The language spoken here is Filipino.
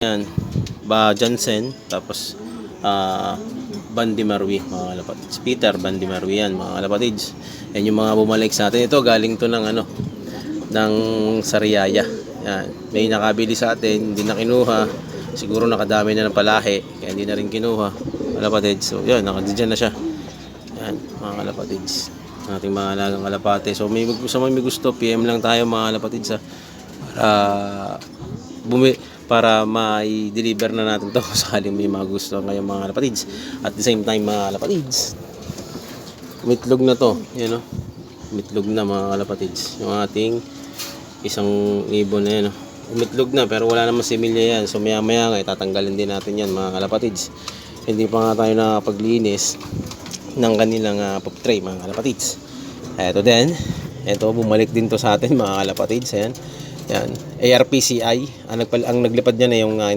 Yan. Ba Jansen, tapos ah Bandi Marwi, mga kalapatids. Peter Bandi Marwi yan, mga kalapatids. Yan yung mga bumalik sa atin. Ito, galing to ng ano, ng Sariaya. Yan. May nakabili sa atin, hindi na kinuha. Siguro nakadami na ng palahe, kaya hindi na rin kinuha. Kalapatids. So, yan, nakadidyan na siya. Yan, mga kalapatids. Ating mga alagang kalapate. So, may, mga may gusto, PM lang tayo mga kalapatids ha. Para bumi para mai-deliver na natin to sakaling may mga gusto ngayong mga kalapatids. At the same time mga kalapatids, mitlog na to. Yan o. Mitlog na mga kalapatids. Yung ating isang ibon na yan. o. Umitlog na pero wala naman similya yan. So maya maya nga itatanggalin din natin yan mga kalapatids. Hindi pa nga tayo nakapaglinis ng kanilang uh, pop tray mga kalapatids. Ito din. Ito bumalik din to sa atin mga kalapatids. Ayan. Yan. ARPCI. Ang, nagpal- ang naglipad niya na yung uh,